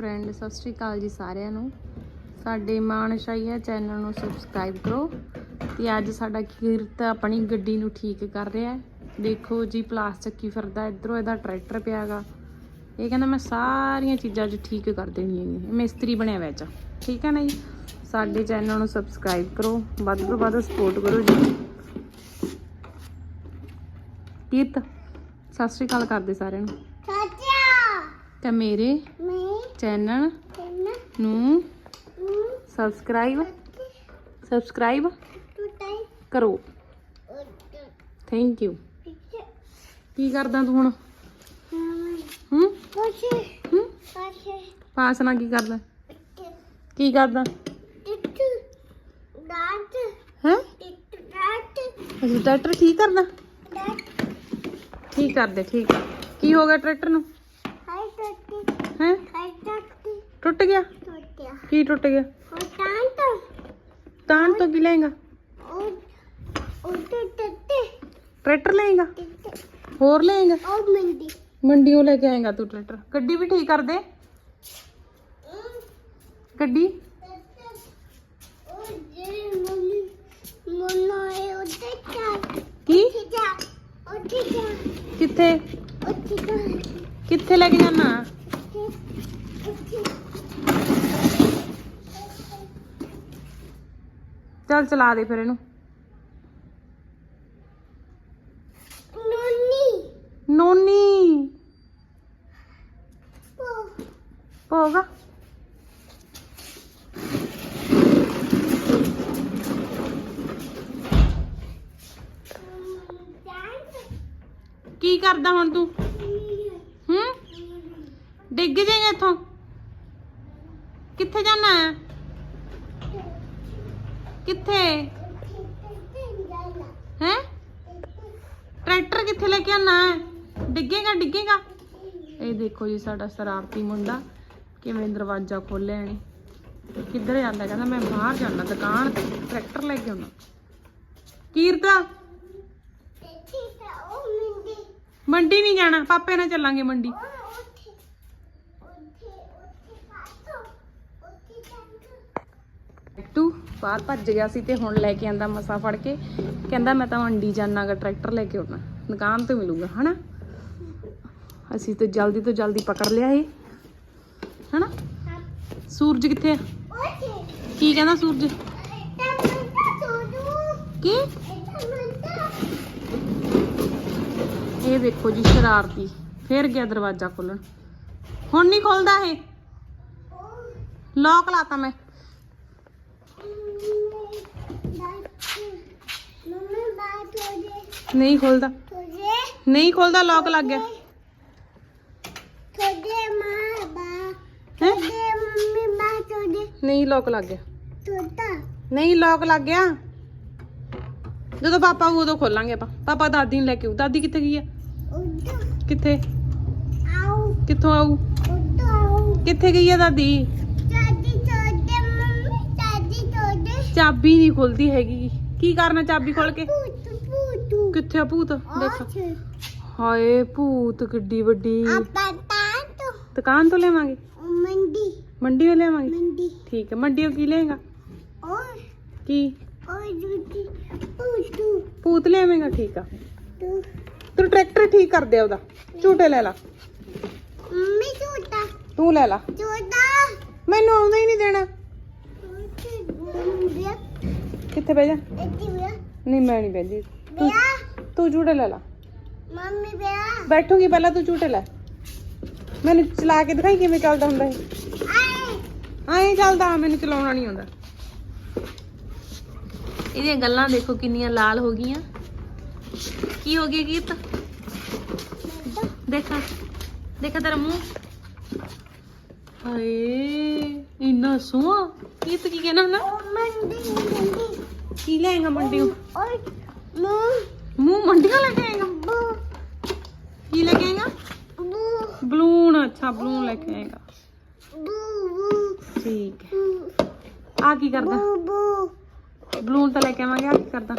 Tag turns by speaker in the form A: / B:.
A: Friend ਸਤਿ ਸ਼੍ਰੀ ਅਕਾਲ ਜੀ ਸਾਰਿਆਂ ਨੂੰ। ਸਾਡੇ ਮਾਨਸ਼ਾਹੀਆ ਚੈਨਲ ਨੂੰ ਸਬਸਕ੍ਰਾਈਬ ਕਰੋ। ਤੇ ਅੱਜ ਸਾਡਾ ਕੀਰਤ ਆਪਣੀ ਗੱਡੀ ਨੂੰ ਠੀਕ ਕਰ ਰਿਹਾ ਦੇਖੋ ਜੀ ਪਲਾਸ ਚੱਕੀ ਫਿਰਦਾ ਇਧਰੋਂ ਇਹਦਾ ਟਰੈਕਟਰ ਪਿਆਗਾ। ਇਹ ਕਹਿੰਦਾ ਮੈਂ ਸਾਰੀਆਂ ਚੀਜ਼ਾਂ ਅੱਜ ਠੀਕ ਕਰ ਦੇਣੀਆਂ ਨੇ। ਮਿਸਤਰੀ ਬਣਿਆ ਵਿੱਚ ਠੀਕ ਹੈ ਨਾ ਜੀ? ਸਾਡੇ ਚੈਨਲ ਨੂੰ ਸਬਸਕ੍ਰਾਈਬ ਕਰੋ। ਵੱਧ ਤੋਂ ਵੱਧ ਸਪੋਰਟ ਕਰੋ ਜੀ। ਕੀਰਤ ਸਤਿ ਸ਼੍ਰੀ ਅਕਾਲ ਕਰਦੇ ਸਾਰਿਆਂ ਨੂੰ।
B: ਚਾਚਾ
A: ਤੇ ਮੇਰੇ ਚੈਨਲ ਨੂੰ ਸਬਸਕ੍ਰਾਈਬ ਸਬਸਕ੍ਰਾਈਬ ਕਰੋ। ਥੈਂਕ ਯੂ ਕੀ ਕਰਦਾ ਤੂੰ ਹੁਣ? ਹੂੰ ਹੂੰ? ਪਾਸ ਨਾਲ ਕੀ ਕਰਦਾ? ਕੀ ਕਰਦਾ?
B: ਡਾਟ
A: ਹੈ?
B: ਡਾਟ
A: ਟਰੈਕਟਰ ਠੀਕ ਕਰਦਾ? ਠੀਕ ਕਰਦੇ ਠੀਕ। ਕੀ ਹੋ ਗਿਆ ਟਰੈਕਟਰ ਨੂੰ?
B: ਹਾਈ ਟੱਟੀ
A: ਹੈ?
B: ਹਾਈ ਟੱਟੀ
A: ਟੁੱਟ ਗਿਆ
B: ਟੁੱਟਿਆ
A: ਕੀ ਟੁੱਟ ਗਿਆ
B: ਉਹ ਤਾਂ ਤਾਂ
A: ਤਾਣ ਤੋਂ ਕੀ ਲਏਗਾ
B: ਉਹ ਉਹ ਟੱਟੀ
A: ਟਰੈਕਟਰ ਲਏਗਾ
B: ਟਿੱਟੂ
A: ਹੋਰ ਲਏਗਾ
B: ਉਹ ਮੰਦੀ
A: ਮੰਡੀੋਂ ਲੈ ਕੇ ਆਏਗਾ ਤੂੰ ਟਰੈਕਟਰ ਗੱਡੀ ਵੀ ਠੀਕ ਕਰ ਦੇ ਗੱਡੀ
B: ਉਹ ਜੇ ਮੰਮੀ ਮੋਨਾ ਹੈ ਉਹ ਤੇ ਚਾ
A: ਕੀ
B: ਜਾ ਉਹ ਤੇ ਜਾ
A: ਕਿੱਥੇ
B: ਉਹ ਤੇ ਜਾ
A: ਕਿੱਥੇ ਲੈ ਕੇ ਜਾਣਾ ਚੱਲ ਚਲਾ ਦੇ ਫਿਰ ਇਹਨੂੰ
B: ਨੋਨੀ
A: ਨੋਨੀ ਹੋਗਾ ਕੀ ਕਰਦਾ ਹੁਣ ਤੂੰ ਹੂੰ ਡਿੱਗ ਜਾਏਗਾ ਇੱਥੋਂ ਕਿੱਥੇ ਜਾਣਾ ਹੈ ਕਿੱਥੇ ਹੈ ਟਰੈਕਟਰ ਕਿੱਥੇ ਲੈ ਕੇ ਆਣਾ ਹੈ ਡਿੱਗੇਗਾ ਡਿੱਗੇਗਾ ਇਹ ਦੇਖੋ ਜੀ ਸਾਡਾ ਸ਼ਰਾਰਤੀ ਮੁੰਡਾ ਕਿਵੇਂ ਦਰਵਾਜ਼ਾ ਖੋਲਿਆ ਨੇ ਕਿੱਧਰ ਜਾਂਦਾ ਕਹਿੰਦਾ ਮੈਂ ਬਾਹਰ ਜਾਣਾ ਦੁਕਾਨ ਤੇ ਟਰੈਕਟਰ ਲੈ ਕੇ ਆਉਣਾ ਕੀਰਤਾ ਮੰਡੀ ਨਹੀਂ ਜਾਣਾ ਪਾਪੇ ਨਾਲ ਚੱਲਾਂਗੇ ਮੰਡੀ ਟੂ ਬਾਹਰ ਭੱਜ ਗਿਆ ਸੀ ਤੇ ਹੁਣ ਲੈ ਕੇ ਆਂਦਾ ਮਸਾ ਫੜ ਕੇ। ਕਹਿੰਦਾ ਮੈਂ ਤਾਂ ਮੰਡੀ ਜਾਣਾਗਾ ਟਰੈਕਟਰ ਲੈ ਕੇ ਆਉਣਾ। ਦੁਕਾਨ ਤੋਂ ਮਿਲੂਗਾ, ਹਨਾ? ਅਸੀਂ ਤਾਂ ਜਲਦੀ ਤੋਂ ਜਲਦੀ ਪਕੜ ਲਿਆ ਇਹ। ਹਨਾ? ਸੂਰਜ ਕਿੱਥੇ ਆ? ਕੀ ਕਹਿੰਦਾ ਸੂਰਜ? ਕੀ? ਇਹ ਦੇਖੋ ਜੀ, ਸ਼ਰਾਰਤੀ। ਫੇਰ ਗਿਆ ਦਰਵਾਜ਼ਾ ਖੋਲਣ। ਹੁਣ ਨਹੀਂ ਖੋਲਦਾ ਇਹ। ਲੋਕ ਲਾਤਾ ਮੈਂ। ਨਹੀਂ ਖੁੱਲਦਾ ਨਹੀਂ ਖੁੱਲਦਾ ਲੋਕ ਲੱਗ ਗਿਆ
B: ਤੁਹਾਡੇ ਮਾਂ ਬਾ
A: ਹੈ
B: ਤੁਹਾਡੇ ਮੰਮੀ ਬਾ ਤੁਹਾਡੇ
A: ਨਹੀਂ ਲੋਕ ਲੱਗ ਗਿਆ
B: ਤੋਤਾ
A: ਨਹੀਂ ਲੋਕ ਲੱਗ ਗਿਆ ਜਦੋਂ ਪਾਪਾ ਆਊ ਉਦੋਂ ਖੋਲਾਂਗੇ ਆਪਾਂ ਪਾਪਾ ਦਾਦੀ ਨੂੰ ਲੈ ਕੇ ਆਊ ਦਾਦੀ ਕਿੱਥੇ ਗਈ ਆ
B: ਉੱਡ
A: ਕਿੱਥੇ
B: ਆਉ
A: ਕਿੱਥੋਂ ਆਊ
B: ਉੱਡ ਆਉ
A: ਕਿੱਥੇ ਗਈ ਆ ਦਾਦੀ
B: ਦਾਦੀ ਤੁਹਾਡੇ ਮੰਮੀ ਦਾਦੀ ਤੁਹਾਡੇ
A: ਚਾਬੀ ਨਹੀਂ ਖੁੱਲਦੀ ਹੈਗੀ ਕੀ ਕਰਨਾ ਚਾਬੀ ਖੋਲ ਕੇ
B: ਭੂਤ ਭੂਤ
A: ਕਿੱਥੇ ਆ ਭੂਤ? ਦੇਖ। ਹਾਏ ਭੂਤ ਕਿੱਡੀ ਵੱਡੀ।
B: ਆਪਾਂ ਤਾਂ ਤੋਂ
A: ਦੁਕਾਨ ਤੋਂ ਲਿਆਵਾਂਗੇ?
B: ਮੰਡੀ।
A: ਮੰਡੀ ਤੋਂ ਲਿਆਵਾਂਗੇ?
B: ਮੰਡੀ।
A: ਠੀਕ ਹੈ ਮੰਡੀੋਂ ਕੀ ਲਏਗਾ
B: ਓਏ
A: ਕੀ?
B: ਓਏ ਜੁੱਤੀ ਭੂਤ
A: ਭੂਤ ਲਿਆਵੇਂਗਾ ਠੀਕ ਆ।
B: ਤੂੰ।
A: ਤੂੰ ਟਰੈਕਟਰ ਠੀਕ ਕਰ ਦੇ ਉਹਦਾ ਝੂਟੇ ਲੈ ਲਾ।
B: ਮੰਮੀ ਝੂਟਾ।
A: ਤੂੰ ਲੈ ਲਾ।
B: ਝੂਟਾ।
A: ਮੈਨੂੰ ਆਉਂਦਾ ਹੀ ਨਹੀਂ ਦੇਣਾ। ਕਿੱਥੇ ਬਹਿ ਜਾ? ਨਹੀਂ ਮੈਂ ਨਹੀਂ ਤੂੰ
B: ਵਿਆਹ
A: ਤੂੰ ਝੂਟੇ ਲੈ ਲਾ
B: ਮੰਮੀ ਵਿਆਹ
A: ਬੈਠੂਗੀ ਪਹਿਲਾਂ ਤੂੰ ਝੂਟੇ ਲੈ ਮੈਨੂੰ ਚਲਾ ਕੇ ਦਿਖਾਈ ਕਿਵੇਂ ਚੱਲਦਾ ਹੁੰਦਾ ਇਹ
B: ਆਏ
A: ਐਂ ਚੱਲਦਾ ਮੈਨੂੰ ਚਲਾਉਣਾ ਨਹੀਂ ਆਉਂਦਾ ਇਹਦੀਆਂ ਗੱਲਾਂ ਦੇਖੋ ਕਿੰਨੀਆਂ ਲਾਲ ਹੋ ਗਈਆਂ ਕੀ ਹੋ ਗਿਆ ਗੀਤ ਦੇਖਾ ਦੇਖਾ ਤੇਰਾ ਮੂੰਹ ਹਾਏ ਇੰਨਾ ਸੋਹਾ ਗੀਤ ਕੀ ਕਹਿਣਾ ਹੁੰਦਾ
B: ਮੰਡੀ ਮੰਡੀ
A: ਕੀ ਲੈਂਗਾ ਮੰਡੀੋਂ
B: ਓਏ
A: ਮੂੰਹ मुँह मंडिया
B: लगेगा। की
A: बलून अच्छा
B: बलून
A: लेके आएगा ठीक
B: है। आ
A: की करदा? बलून तो लेके आवांगे, आ की
B: करदा?